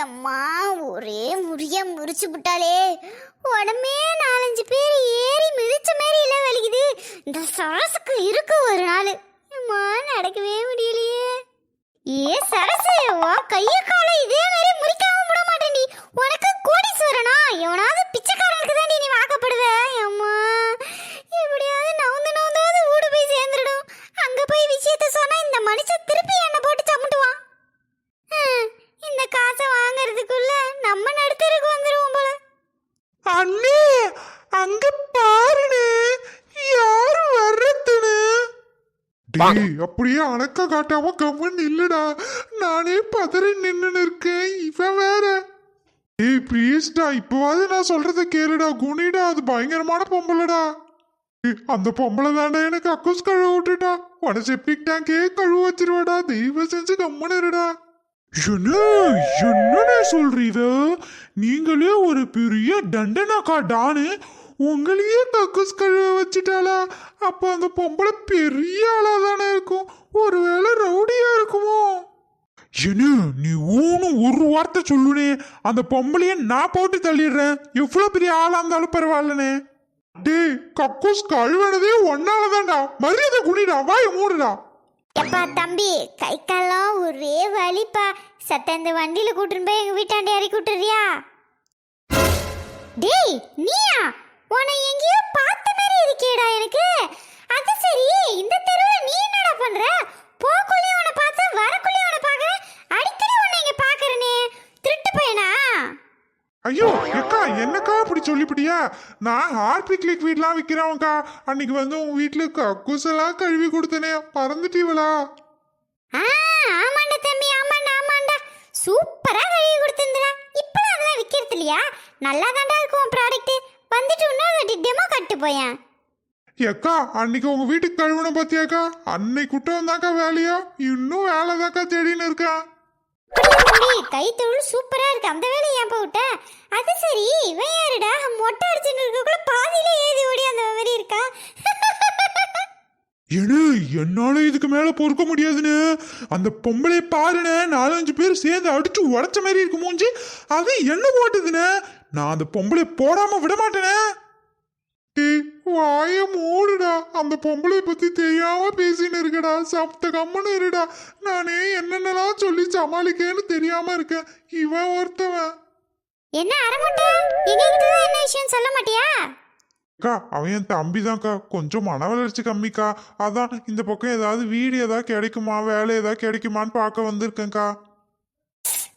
அம்மா ஒரே முறியா முறிச்சு விட்டாலே உடம்பே நாலஞ்சு பேர் ஏறி மிதிச்ச மாதிரி எல்லாம் வலிக்குது. இந்த சரசுக்கு இருக்கு ஒரு நாள். அம்மா நடக்கவே முடியலையே. ஏ சரசு கைய கால இதே மாதிரி முறிக்காம விட மாட்டேன்டி உனக்கு கோடீஸ்வரனா? எவனாவது பிச்சைக்காரனுக்கு தான் நீ வாக்கப்படுவ? அம்மா எப்படியாவது நவுந்து நவுந்தாவது வீடு போய் சேர்ந்துடும் அங்க போய் விஷயத்த சொன்னா இந்த மனுஷன் திருப்பி என்ன போட்டு சமுட்டுவான் ஹம், இந்த காசை வாங்குறதுக்குள்ள நம்ம நடுத்தருக்கு வந்துருவோம் போல அண்ணே அங்க பாருனே யாரு வர்றதுன்னு டேய் அப்படியே அணக்க காட்டாம கம்மன் இல்லடா நானே பதறி நின்னு இருக்கேன் இவன் வேற. டேய் ப்ளீஸ்டா இப்பவாது நான் சொல்றத கேளுடா. குனிடா அது பயங்கரமான பொம்பளைடா. ஏய், அந்த பொம்பளை தாண்டா எனக்கு அக்கூஸ் கழுவ விட்டுட்டா. உன செப்டிக் டேங்கே கழுவ வச்சிருவாடா. தெய்வம் செஞ்சு கம்மன் இருடா. என்ன? என்னண்ணே சொல்றீங்க? நீங்களே ஒரு பெரிய தண்டனாக்கா டானு உங்களையே கக்கூஸ் கழுவ வச்சுட்டாளா? அப்போ அந்த பொம்பளை பெரிய ஆளாக தானே இருக்கும். ஒருவேளை ரவுடியா இருக்குமோ? என்ன நீ ஊனு ஒரு வார்த்தை சொல்லுனே. அந்த பொம்பளைய நான் போட்டு தள்ளிடுறேன். எவ்வளோ பெரிய ஆளாக இருந்தாலும் பரவாயில்லனே. டே கக்கூஸ் கழுவனதே ஒன்னாலதான்டா. மரியாதை குடிடா வாய் மூடுடா. எப்பா தம்பி கை காலெல்லாம் ஒரே வலிப்பா. சத்த இந்த வண்டியில கூட்டுன்னு போய் எங்க வீட்டாண்ட இறக்கி விட்டுறியா? டேய் நீயா? உன்னை எங்கேயோ பார்த்த மாதிரி இருக்கேடா எனக்கு. அது சரி இந்த தெருவுல நீ என்னடா பண்ற? போக்குள்ளே உன்னை பார்த்தா வரக்குள்ளே உன்னை பார்க்கறேன் அடிக்கடி உன்னை இங்க பார்க்கறனே. திருட்டு பையனா? ஐயோ அக்கா என்னக்கா இப்படி சொல்லிவிட்டியா நான் ஹார்பிக் லிக்விட்லாம் விற்கிறவன்க்கா அன்னைக்கு வந்து உன் வீட்டில் கக்கூசெல்லாம் கழுவி கொடுத்தனே. பறந்துட்டீவளா ஆ ஆமாண்டா தம்பி ஆமாண்டா ஆமாண்டா. சூப்பரா கழுவி கொடுத்திருந்தா இப்பலாம் அதெல்லாம் விக்கிறது இல்லையா? நல்லா தாண்டா இருக்கும் ப்ராடக்ட் வந்துட்டு இன்னொரு வாட்டி டெமோ கட்டு போயேன். ஏக்கா அன்னைக்கு உங்க வீட்டுக்கு கழுவுன பாத்தியாக்கா? அன்னைக்கு குட்டம் தாக்கா வேலையா? இன்னும் வேலை தாக்கா தேடின்னு இருக்கேன் தம்பி கை தொழில் சூப்பரா இருக்கு. அந்த வேலையை ஏன் போட்ட அது சரி இவன் யாருடா? மொட்டை அடிச்சுட்டு இருக்கக்குள்ள பாதியில ஏதி ஓடி அந்த மாதிரி இருக்கா? ஏனு என்னால இதுக்கு மேல பொறுக்க முடியாதுன்னு? அந்த பொம்பளை பாருனே நாலஞ்சு பேர் சேர்ந்து அடிச்சு உடைச்ச மாதிரி இருக்கு மூஞ்சி. அது என்ன போட்டுதுன்னு? நான் அந்த பொம்பளை போடாம விட மாட்டேனே வாய மூடுடா. அந்த பொம்பளை பத்தி தெரியாம பேசின்னு இருக்கடா. சப்த கம்மனு இருடா. நானே என்னென்னலாம் சொல்லி சமாளிக்கேன்னு தெரியாம இருக்கேன். இவன் ஒருத்தவன். என்ன எங்ககிட்ட தான் என்ன விஷயம் சொல்ல மாட்டியா? அக்கா அவன் என் தம்பி தான்க்கா கொஞ்சம் மன வளர்ச்சி கம்மிக்கா. அதான் இந்த பக்கம் ஏதாவது வீடு ஏதாவது கிடைக்குமா? வேலை ஏதாவது கிடைக்குமான்னு பார்க்க வந்திருக்கேன்க்கா.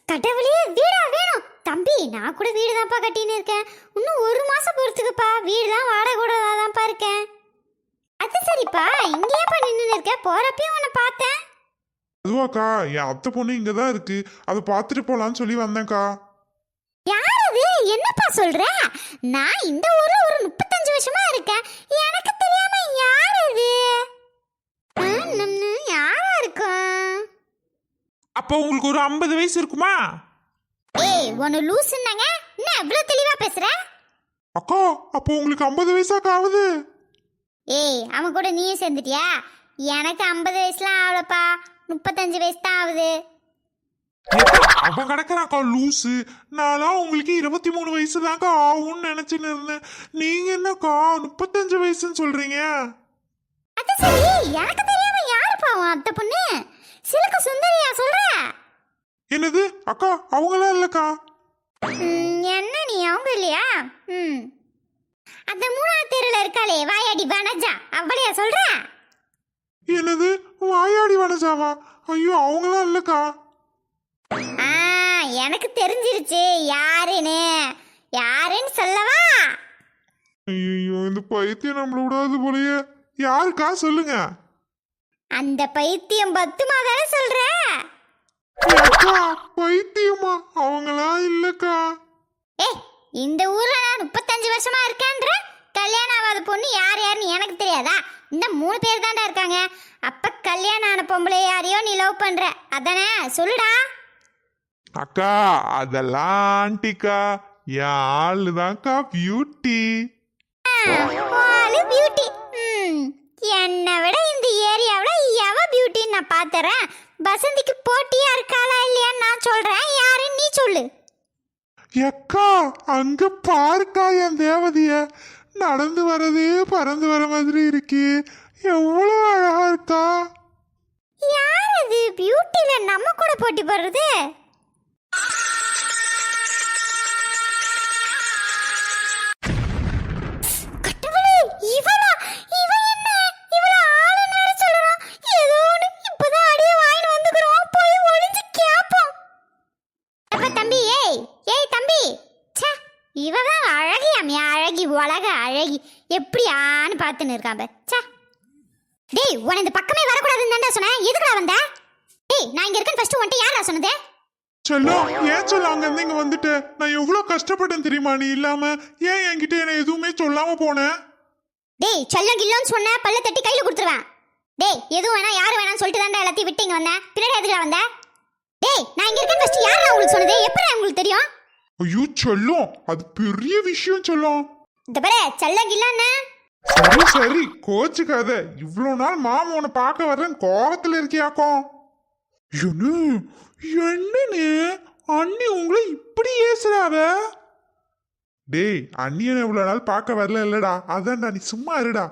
கடவுளே வீடா? தம்பி நான் கூட வீடு தான்ப்பா கட்டின்னு இருக்கேன். இன்னும் ஒரு மாசம் பொறுத்துக்குப்பா. வீடு தான் வாடகை கூட தான்ப்பா இருக்கேன். அது சரிப்பா. இங்கேயே பண்ணி நின்று இருக்க போறப்பயும் உன்னை பார்த்தேன். அதுவாக்கா என் அத்தை பொண்ணு இங்கே தான் இருக்கு. அதை பார்த்துட்டு போகலான்னு சொல்லி வந்தேன்க்கா. யார் அது என்னப்பா சொல்ற? நான் இந்த ஊர்ல ஒரு முப்பத்தஞ்சு வருஷமா இருக்கேன். எனக்கு தெரியாம யார் அது ஆ, நம்ம யாரா இருக்கும்? அப்போ உங்களுக்கு ஒரு ஐம்பது வயசு இருக்குமா? ஏய் உன்னை லூசுன்னாங்க என்ன இவ்வளவு தெளிவா பேசுற? அக்கா அப்போ உங்களுக்கு ஐம்பது வயசாக்கா ஆகுது. ஏய் அவன் கூட நீயும் சேர்ந்துட்டியா? எனக்கு ஐம்பது வயசுலாம் ஆகலப்பா. முப்பத்தஞ்சு வயசு தான் ஆகுது அவன் கிடக்குறாக்கா லூசு நான்லாம் உங்களுக்கு இருபத்தி மூணு வயசு தான்க்கா ஆகும்னு நினைச்சுன்னு இருந்தேன். நீங்க என்னக்கா முப்பத்தஞ்சு வயசுன்னு சொல்றீங்க? அது சரி எனக்கு தெரியாம யாருப்பா உன் அத்தை பொண்ணு? சிலுக்கு சுந்தரியா சொல்ற? என்னது? அக்கா அவங்களாம் இல்லக்கா? என்ன நீ அவங்க இல்லையா? ம். அந்த மூணாவது தெருவில் இருக்காளே வாயாடி வனஜா. அவளையா சொல்ற? என்னது? வாயாடி வனஜாவா? ஐயோ அவங்களாம் இல்லக்கா? ஆ எனக்கு தெரிஞ்சிருச்சு. யாருன்னு? யாருன்னு சொல்லவா? ஐயோ இந்த பைத்தியம் நம்மள விடாது போலயே. யாருக்கா? சொல்லுங்க. அந்த பைத்தியம் பத்துமா தானே சொல்ற? அக்கா பைத்தியமா அவங்களாம் இல்லக்கா? ஏ இந்த ஊர்ல நான் முப்பத்தஞ்சு வருஷமா இருக்கேன்ற? கல்யாணம் ஆகாத பொண்ணு யார் யாருன்னு எனக்கு தெரியாதா? இந்த மூணு பேர் தான்டா இருக்காங்க. அப்ப கல்யாணம் ஆன பொம்பளை யாரையோ நீ லவ் பண்ற. அதானே? சொல்லுடா. அக்கா அதெல்லாம் ஆண்டிக்கா. என் ஆளுதான்க்கா பியூட்டி ஆளு பியூட்டி என்னை விட இந்த ஏரியாவில் எவ பியூட்டின்னு நான் பார்த்துறேன் வசந்திக்கு போட்டியா இருக்காளா இல்லையான்னு நான் சொல்றேன். யாருன்னு நீ சொல்லு. எக்கா அங்க பாருக்கா என் தேவதைய. நடந்து வரதே பறந்து வர மாதிரி இருக்கு. எவ்வளவு அழகா இருக்கா. யார் அது? பியூட்டில நம்ம கூட போட்டி போடுறது. அழகி உலக அழகி. எப்படி ஆன்னு பார்த்துன்னு இருக்கான் பாரு. ச்சே. டேய் உன இந்த பக்கமே வரக்கூடாதுன்னு தான்டா சொன்னேன். எதுக்குடா வந்த? டேய் நான் இங்க இருக்கேன் ஃபர்ஸ்ட் உன்ட்ட யாரா சொன்னது? செல்லம் ஏன் சொல்ல அங்க இருந்து இங்க வந்துட்டு? நான் எவ்வளவு கஷ்டப்பட்டேன் தெரியுமா நீ இல்லாம? ஏன் என்கிட்ட என்ன எதுவுமே சொல்லாம போனேன் டேய் செல்லம் கில்லோன்னு சொன்ன பல்ல தட்டி கையில கொடுத்துருவேன். டேய் எதுவும் வேணா யாரு வேணாம்னு சொல்லிட்டு தான்டா எல்லாத்தையும் விட்டு இங்க வந்தேன். பின்னாடி எதுக்குடா வந்த? டேய் நான் இங்க இருக்கேன் ஃபர்ஸ்ட் யாரா உங்களுக்கு சொன்னது? எப்படி உங்களுக்கு தெரியும்? ஐயோ செல்லம் அது பெரிய விஷயம் செல்லம் இந்த பாரு சரி சரி கோச்சுக்காத. இவ்வளோ நாள் மாமா உன்னை பார்க்க வர்றேன் கோவத்துல இருக்கியாக்கும் என்ன என்னன்னு? அண்ணி உங்களை இப்படி ஏசுறாவ? டேய் அண்ணியனை இவ்வளோ நாள் பார்க்க வரல இல்லடா. அதான்டா நீ சும்மா இருடா.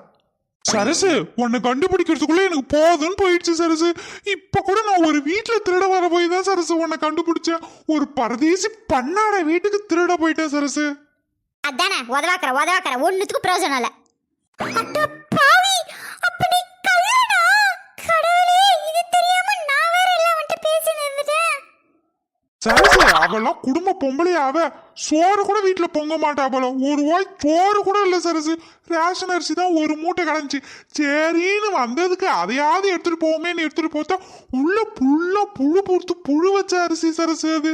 சரசு உன்னை கண்டுபிடிக்கிறதுக்குள்ள எனக்கு போதும்னு போயிடுச்சு சரசு. இப்ப கூட நான் ஒரு வீட்டுல திருட வர போய் தான் சரசு உன்னை கண்டுபிடிச்சேன். ஒரு பரதேசி பண்ணாட வீட்டுக்கு திருட போயிட்டேன் சரசு. அதானே உதவாக்கற உதவாக்கற ஒண்ணுத்துக்கும் பிரயோஜனம் இல்ல. அட சரசு அவெல்லாம் குடும்ப பொம்பளை சோறு கூட வீட்டுல பொங்க மாட்டா போல. ஒரு வாய் சோறு கூட இல்ல சரசு. ரேஷன் அரிசி தான் ஒரு மூட்டை கிடந்துச்சு சரின்னு வந்ததுக்கு அதையாவது எடுத்துட்டு போவோமேன்னு எடுத்துட்டு போத்தா உள்ள புல்லா புழு பொறுத்து புழு வச்ச அரிசி சரசு அது.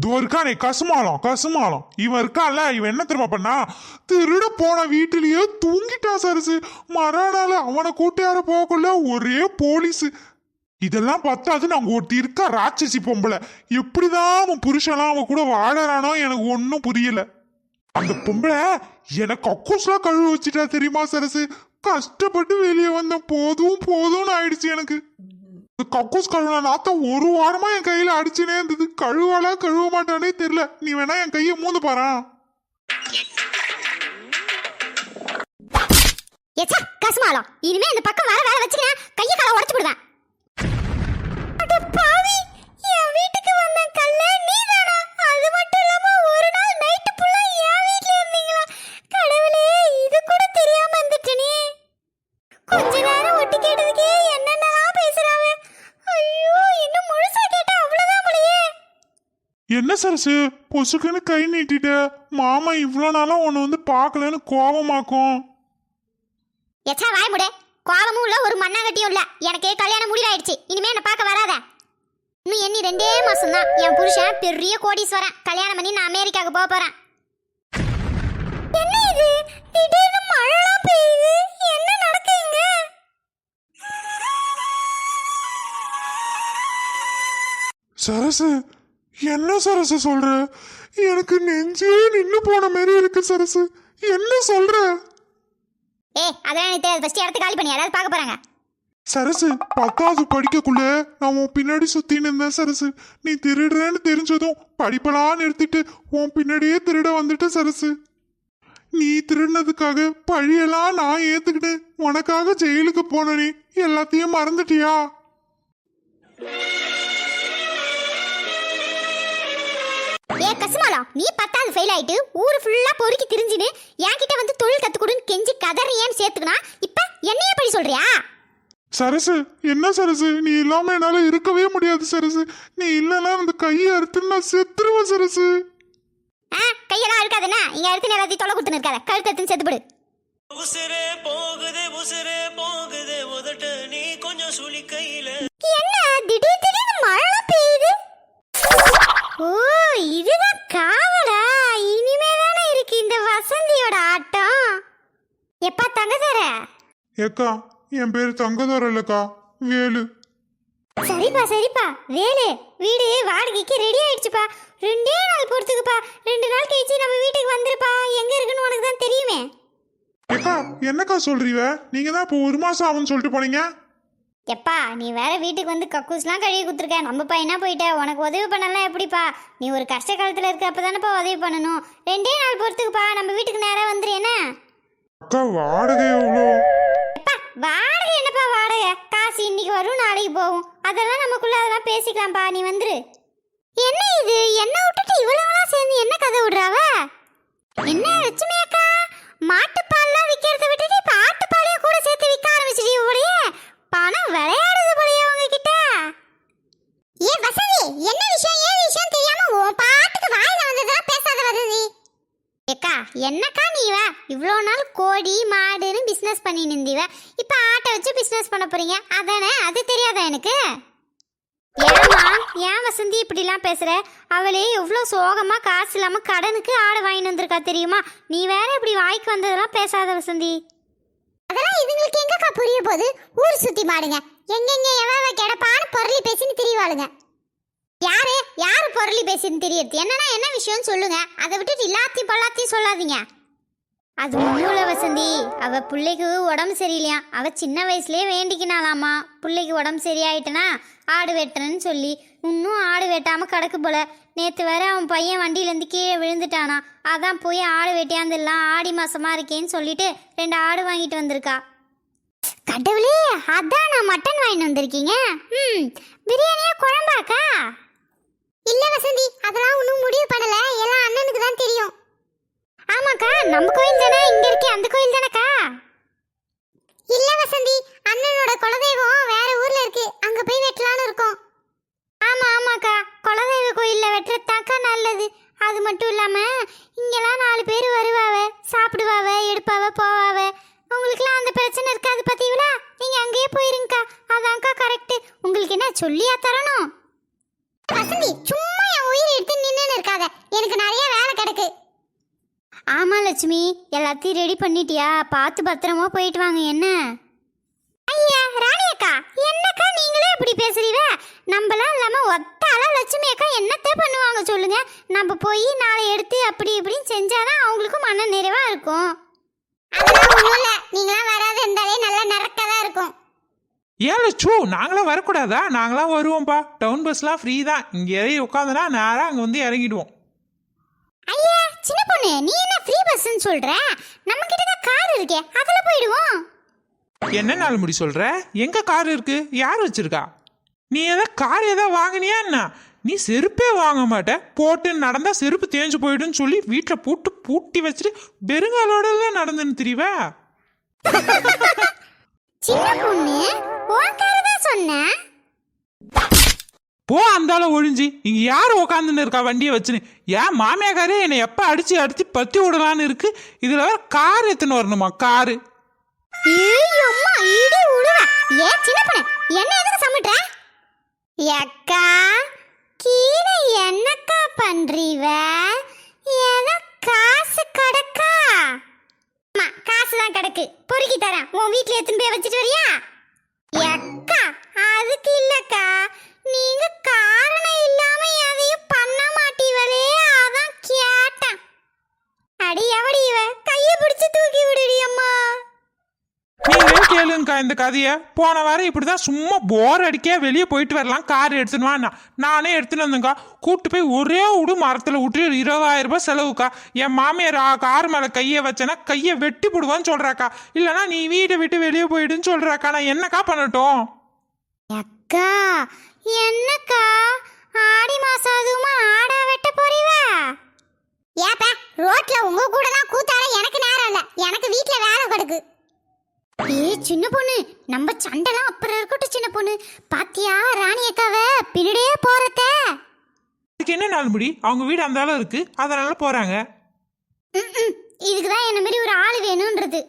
இதோ இருக்கானே கசுமாலம் கசுமாலம் இவன் இருக்கான்ல இவன் என்ன தெரியுமா பண்ணா? திருட போன வீட்டிலேயே தூங்கிட்டான் சரசு. மறுநாள் அவனை கூட்டியார போகக்குள்ள ஒரே போலீஸு. இதெல்லாம் பத்தாது அங்கே ஒருத்தி இருக்கா ராட்சசி பொம்பளை. எப்படிதான் அவன் புருஷனா அவன் கூட வாழறானோ எனக்கு ஒன்றும் புரியல. அந்த பொம்பளை எனக்கு கக்கூஸ்லாம் கழுவு வச்சுட்டா தெரியுமா சரசு? கஷ்டப்பட்டு வெளியே வந்த போதும் போதும்னு ஆயிடுச்சு எனக்கு. இந்த கக்கூஸ் கழுவின நாத்தம் ஒரு வாரமா என் கையில அடிச்சுனே இருந்தது. கழுவாலா கழுவ மாட்டானே தெரியல. நீ வேணா என் கையை மூந்து பாரா. ஏச்சா கசுமாலம் இனிமே இந்த பக்கம் வர வேற வச்சுக்கிறேன் கைய கால உடச்சு விடுவேன் என்ன சரசு பொசுக்குன்னு கை நீட்டிட்ட? மாமா இவ்வளோ நாளா உன்னை வந்து பார்க்கலன்னு கோவமாக்கும் எச்சா வாய் முடு. கோவமும் இல்ல ஒரு மண்ணாங்கட்டியும் இல்ல. எனக்கு கல்யாணம் முடிவாயிடுச்சு. இனிமே என்ன பார்க்க வராத. இன்னும் எண்ணி ரெண்டே மாசம் தான் என் புருஷன் பெரிய கோடீஸ்வரன். கல்யாணம் பண்ணி நான் அமெரிக்காவுக்கு போக போறேன். என்ன இது? திடீர்னு மழைலாம் பெய்யுது. என்ன நடக்குங்க சரசு என்ன சரசு சொல்ற? எனக்கு நெஞ்சே நின்னு போன மாதிரி இருக்கு சரசு. என்ன சொல்ற? ஏ அதெல்லாம் எனக்கு தெரியாது. ஃபர்ஸ்ட் இடத்த காலி பண்ணி யாராவது பார்க்க போறாங்க. சரசு பத்தாவது படிக்கக்குள்ள நான் உன் பின்னாடி சுத்தின்னு இருந்தேன் சரசு. நீ திருடுறேன்னு தெரிஞ்சதும் படிப்பெல்லாம் நிறுத்திட்டு உன் பின்னாடியே திருட வந்துட்ட சரசு. நீ திருடினதுக்காக பழியெல்லாம் நான் ஏத்துக்கிட்டு உனக்காக ஜெயிலுக்கு போன நீ எல்லாத்தையும் மறந்துட்டியா? ஏ கசுமாலம் நீ பத்தாவது ஃபெயில் ஆயிட்டு ஊரு ஃபுல்லா பொறுக்கி திரிஞ்சுன்னு என்கிட்ட வந்து தொழில் கத்துக்கொடுன்னு கெஞ்சி கதறியேன்னு சேர்த்துக்கனா இப்ப என்னைய படி சொல்றியா? சரசு என்ன சரசு? நீ இல்லாம என்னால இருக்கவே முடியாது சரசு. நீ இல்லைன்னா அந்த கையை அறுத்து நான் செத்துருவேன் சரசு. ஆ கையெல்லாம் இருக்காதுன்னா இங்க எடுத்து எல்லாத்தையும் தொலை கொடுத்துன்னு இருக்காத. கழுத்து எடுத்துன்னு செத்துப்பிடு உசுரே போகுதே உசுரே போகுதே. உதட்டு நீ கொஞ்சம் சுழி கையில. என்ன திடீர் திடீர்னு மழை இதுதான் காவலா இனிமே தானே இருக்கு இந்த வசந்தியோட ஆட்டம். எப்பா தங்க தர ஏக்கா என் பேர் தங்கதோர இல்லக்கா. வேலு. சரிப்பா சரிப்பா. வேலு வீடு வாடகைக்கு ரெடி ஆயிடுச்சுப்பா. ரெண்டே நாள் பொறுத்துக்குப்பா. ரெண்டு நாள் கழிச்சு நம்ம வீட்டுக்கு வந்துருப்பா. எங்க இருக்குன்னு உனக்கு தான் தெரியுமே. ஏக்கா என்னக்கா சொல்றீவ நீங்க தான் இப்போ ஒரு மாசம் ஆகும்னு சொல்லிட்டு போனீங்க? எப்பா நீ வேற வீட்டுக்கு வந்து கக்கூஸ்லாம் கழுவி கொடுத்துருக்க. நம்ம பையனா போயிட்ட? உனக்கு உதவி பண்ணலாம் எப்படிப்பா? நீ ஒரு கஷ்ட காலத்தில் இருக்கிறப்ப தானேப்பா உதவி பண்ணணும். ரெண்டே நாள் பொறுத்துக்குப்பா நம்ம வீட்டுக்கு நேராக வந்துரு என்ன? அக்கா வாடகை எவ்வளோ? எப்பா வாடகை என்னப்பா வாடகை? காசு இன்னைக்கு வரும் நாளைக்கு போகும். அதெல்லாம் நமக்குள்ள அதெல்லாம் பேசிக்கலாம்ப்பா நீ வந்துரு. என்ன இது? என்ன விட்டுட்டு இவ்வளவுலாம் சேர்ந்து என்ன கதை விடுறாவ என்ன லட்சுமி அக்கா? மாட்டுப்பால்லாம் விற்கிறத விட்டுட்டு இப்ப ஆட்டுப்பாலையும் கூட சேர்த்து விற்க ஆரம்பிச்சிட்டு இவளையே பணம் விளையாடுது போலயே உங்ககிட்ட. ஏ வசதி என்ன விஷயம் ஏன் விஷயம் தெரியாம உன் பாட்டுக்கு வாயில வந்ததெல்லாம் பேசாத வசதி ஏக்கா என்னக்கா நீவ இவ்வளோ நாள் கோழி மாடுன்னு பிஸ்னஸ் பண்ணி நிந்திவ இப்போ ஆட்டை வச்சு பிஸ்னஸ் பண்ண போறீங்க. அதானே? அது தெரியாதா எனக்கு? ஏமா ஏன் வசந்தி இப்படிலாம் பேசுற? அவளே எவ்வளோ சோகமா காசு இல்லாம கடனுக்கு ஆடை வாங்கிட்டு வந்திருக்கா தெரியுமா? நீ வேற இப்படி வாய்க்கு வந்ததெல்லாம் பேசாத வசந்தி. அதெல்லாம் இதுங்களுக்கு எங்கக்கா புரிய போகுது? ஊர் சுத்தி மாடுங்க எங்கெங்க எவ்வளவு கிடப்பான்னு பொருளி பேசின்னு திரிவாளுங்க. யாரு? யாரு பொருளி பேசின்னு தெரியறது? என்னன்னா என்ன விஷயம்னு சொல்லுங்க. அதை விட்டுட்டு எல்லாத்தையும் பல்லாத்தையும் சொல்லாதீங்க. அது ஒன்றும் வசந்தி. அவ பிள்ளைக்கு உடம்பு சரியில்லையா? அவ சின்ன வயசுலயே வேண்டிக்கினாலாமா பிள்ளைக்கு உடம்பு சரியாயிட்டனா? ஆடு வெட்டுறேன்னு சொல்லி. இன்னும் ஆடு வெட்டாம கிடக்கு போல. நேற்று வேற அவன் பையன் வண்டியிலேருந்து கீழே விழுந்துட்டானா. அதான் போய் ஆடு வெட்டியாந்துடலாம். ஆடி மாசமா இருக்கேன்னு சொல்லிட்டு ரெண்டு ஆடு வாங்கிட்டு வந்திருக்கா. கடவுளே அதான் நான் மட்டன் வாங்கிட்டு வந்திருக்கீங்க. ம் பிரியாணியா குழம்பாக்கா? இல்ல வசந்தி அதெல்லாம் ஒன்றும் முடிவு பண்ணல. எல்லாம் அண்ணனுக்கு தான் தெரியும். ஆமாக்கா நம்ம கோயில் தானே? இங்க இருக்கே அந்த கோயில் தானேக்கா? இல்ல வசந்தி அண்ணனோட குலதெய்வம் வேற ஊர்ல இருக்கு. அங்க போய் வெட்டலாம்னு இருக்கோம். ஆமா ஆமாக்கா. குலதெய்வ கோயில்ல வெட்டுறதாக்கா நல்லது. அது மட்டும் இல்லாம இங்கெல்லாம் நாலு பேர் வருவாவ சாப்பிடுவாவ எடுப்பாவ போவாவ. உங்களுக்குலாம் அந்த பிரச்சனை இருக்காது பாத்தீங்களா? நீங்க அங்கேயே போயிருங்கக்கா. அதான்க்கா கரெக்ட் உங்களுக்கு என்ன சொல்லியா தரணும்? வசந்தி சும்மா என் உயிரை எடுத்து நின்னு இருக்காத. எனக்கு நிறைய வேலை கிடக்கு. ஆமாம் லட்சுமி. எல்லாத்தையும் ரெடி பண்ணிட்டியா? பார்த்து பத்திரமா போயிட்டு வாங்க என்ன? ஐயா ராணி அக்கா என்னக்கா நீங்களே இப்படி பேசுறீங்க? நம்மளாம் இல்லாமல் ஒத்தால லட்சுமி அக்கா என்னத்த பண்ணுவாங்க சொல்லுங்க? நம்ம போய் நாளை எடுத்து அப்படி இப்படின்னு செஞ்சாதான் அவங்களுக்கும் மன நிறைவா இருக்கும். அதெல்லாம் ஒண்ணும் நீங்களாம் வராது இருந்தாலே நல்லா நரக்கதான் இருக்கும். ஏன் லட்சு நாங்களாம் வரக்கூடாதா? நாங்களாம் வருவோம்ப்பா டவுன் பஸ்லாம் ஃப்ரீ தான். இங்கே இறங்கி உட்காந்துனா நேராக அங்கே வந்து இறங்கிடுவோம். ஐயா சின்ன பொண்ணு நீ என்ன ஃப்ரீ பஸ்ன்னு சொல்ற? நம்ம கிட்ட தான் கார் இருக்கே அதுல போயிடுவோம். என்ன நாள் முடி சொல்கிற எங்கே கார் இருக்கு? யார் வச்சிருக்கா? நீ எதா கார் எதா வாங்கினியா என்ன? நீ செருப்பே வாங்க மாட்ட. போட்டு நடந்தா செருப்பு தேஞ்சு போயிடுன்னு சொல்லி வீட்டில் பூட்டு பூட்டி வச்சுட்டு பெருங்காலோட நடந்துன்னு தெரியவ சின்ன பொண்ணு உன் கார் தான் சொன்னேன் போ அந்தால ஒழிஞ்சு. இங்க யார் உக்காந்துன்னு இருக்கா? வண்டியை வச்சுன்னு. ஏன் மாமியாக்காரே என்னை எப்போ அடித்து அடித்து பத்தி விடலான்னு இருக்கு? இதில் வேற கார் எத்தனை வரணுமா? காரு. ஏய் அம்மா இடி உடுவ ஏ என்ன எதுக்கு சமைட்ற அக்கா கீழே என்னக்கா பண்றீவ? ஏதோ காசு கிடக்கா? அம்மா காசு தான் கிடக்கு. பொறுக்கி தரேன். உன் வீட்ல எடுத்துன்னு போய் வச்சுட்டு வரியா? அக்கா அதுக்கு இல்லக்கா. காரணம் இல்லாம எதையும் பண்ண மாட்டீவளே அதான் கேட்டேன். அடி எவடி இவ? கையை பிடிச்சு தூக்கி விடுடி அம்மா. நீங்களே கேளுங்கக்கா இந்த கதையை. போன வாரம் இப்படிதான் சும்மா போர் அடிக்க வெளியே போயிட்டு வரலாம் கார் எடுத்துன்னு நான் எடுத்துன்னு வந்தேங்க்கா கூட்டு போய் ஒரே விடு மரத்தில் விட்டு இருபதாயிரம் ரூபாய் செலவுக்கா. என் மாமியார் ஆ, கார் மேலே கையை வச்சேன்னா கையை வெட்டி போடுவான்னு சொல்றாக்கா. இல்லைன்னா நீ வீட்டை விட்டு வெளியே போயிடுன்னு சொல்றாக்கா. நான் என்னக்கா பண்ணட்டும்? அக்கா என்னக்கா? ஆடி மாசம் அதுவுமா ஆடா வெட்ட போறீவ? ஏப்ப ரோட்ல உங்க கூட தான் கூத்தாட எனக்கு நேரம் இல்ல. எனக்கு வீட்ல வேலை கிடக்கு. ஏ சின்ன பொண்ணு நம்ம சண்டைலாம் அப்புறம் இருக்கட்டும் சின்ன பொண்ணு. பாத்தியா ராணி அக்காவ பின்னாடியே போறத? அதுக்கு என்ன நாள் முடி? அவங்க வீடு அந்த அளவு இருக்கு. அதனால போறாங்க. இதுக்கு தான் என்ன மாதிரி ஒரு ஆள் வேணும்ன்றது.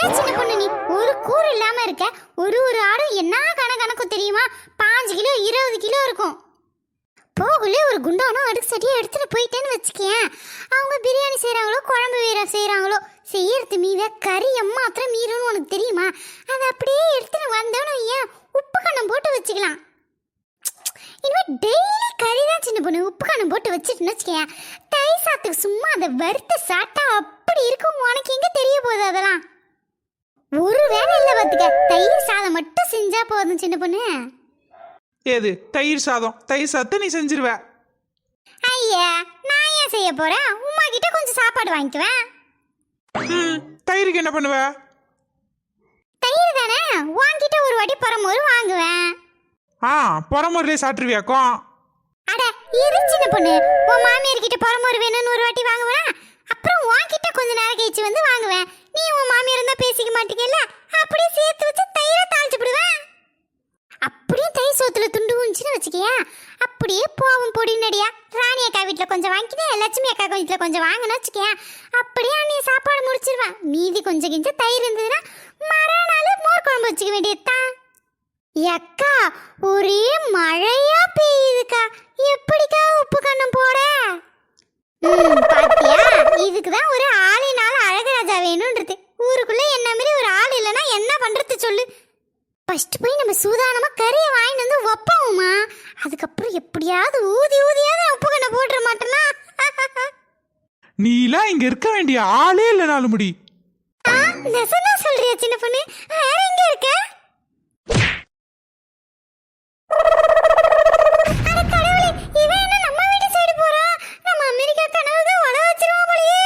என்ன சின்ன பொண்ணு நீ ஒரு கூறு இல்லாம இருக்க. ஒரு ஒரு ஆடும் என்ன கண கணக்கு தெரியுமா? பாஞ்சு கிலோ இருபது கிலோ இருக்கும். போகுள்ளே ஒரு குண்டானோ அடுக்கு சட்டியை எடுத்துட்டு போயிட்டேன்னு வச்சுக்கேன். அவங்க பிரியாணி செய்கிறாங்களோ குழம்பு வேற செய்கிறாங்களோ செய்யறது மீத கறி எம்மாத்திரம் மீறும்னு உனக்கு தெரியுமா? அதை அப்படியே எடுத்துட்டு வந்தோன்னு ஏன் உப்பு கண்ணம் போட்டு வச்சுக்கலாம்? இனிமேல் டெய்லி கறி தான் சின்ன பொண்ணு உப்பு கண்ணம் போட்டு வச்சுட்டுன்னு வச்சுக்கேன். தை சாத்துக்கு சும்மா அதை வறுத்து சாப்பிட்டா அப்படி இருக்கும் உனக்கு எங்க தெரிய போகுது அதெல்லாம் ஒரு வேலை இல்லை பார்த்துக்க தயிர் சாதம் மட்டும் செஞ்சா போதும் சின்ன பொண்ணு? ஏது தயிர் சாதம். தயிர் சாதத்தை நீ செஞ்சிருவ. ஐயா நான் ஏன் செய்ய போறேன்? உமா கிட்ட கொஞ்சம் சாப்பாடு வாங்கிக்குவேன். ம் தயிருக்கு என்ன பண்ணுவ? தயிர் தானே? வாங்கிட்ட ஒரு வாட்டி பரமோரு வாங்குவேன். ஆ புறமுறையிலே சாப்பிட்ருவியாக்கும் அட இரு சின்ன பொண்ணு. உன் மாமியார் கிட்ட பரமோரு வேணும்னு ஒரு வாட்டி வாங்குவேன்? அப்புறம் உன்கிட்ட கொஞ்ச நேரம் கழிச்சு வந்து வாங்குவேன். நீ உன் மாமியார் இருந்தா பேசிக்க மாட்டீங்கல்ல? அப்படியே சேர்த்து வச்சு தயிரை தாளிச்சு விடுவேன் அப்படியே தயிர் சோத்துல துண்டு ஊஞ்சுன்னு வச்சுக்கியா? அப்படியே போவும் பொடி நடியா. ராணி அக்கா வீட்டில் கொஞ்சம் வாங்கினேன் லட்சுமி அக்கா வீட்டில் கொஞ்சம் வாங்கினு வச்சுக்கியா. அப்படியே அன்னைய சாப்பாடு முடிச்சிருவான் மீதி கொஞ்சம் கிஞ்ச தயிர் இருந்ததுன்னா மறுநாள் மோர் குழம்பு வச்சுக்க வேண்டியதுதான் அக்கா ஒரே மழையா பெய்யுதுக்கா. எப்படிக்கா உப்பு கண்ணம் போட பாத்தியா? இதுக்கு தான் ஒரு ஆளினால அழகராஜா வேணும்ன்றது ஊருக்குள்ள என்ன மாதிரி ஒரு ஆள் இல்லைன்னா என்ன பண்றது சொல்லு. ஃபர்ஸ்ட் போய் நம்ம சூதானமாக கறியை வாங்கிட்டு வந்து வைப்போம்மா. அதுக்கப்புறம் எப்படியாவது ஊதி ஊதியாவது உப்பு கண்ணை போட்டுற மாட்டேன்னா நீலாம் இங்க இருக்க வேண்டிய ஆளே இல்லைனாலும் முடி நெசனா சொல்றியா சின்ன பொண்ணு? வேற எங்க இருக்க? அட நம்ம வீட்டு சைடு போறா? நம்ம அமெரிக்கா கனவுக்கு வள வச்சிருவா போலயே.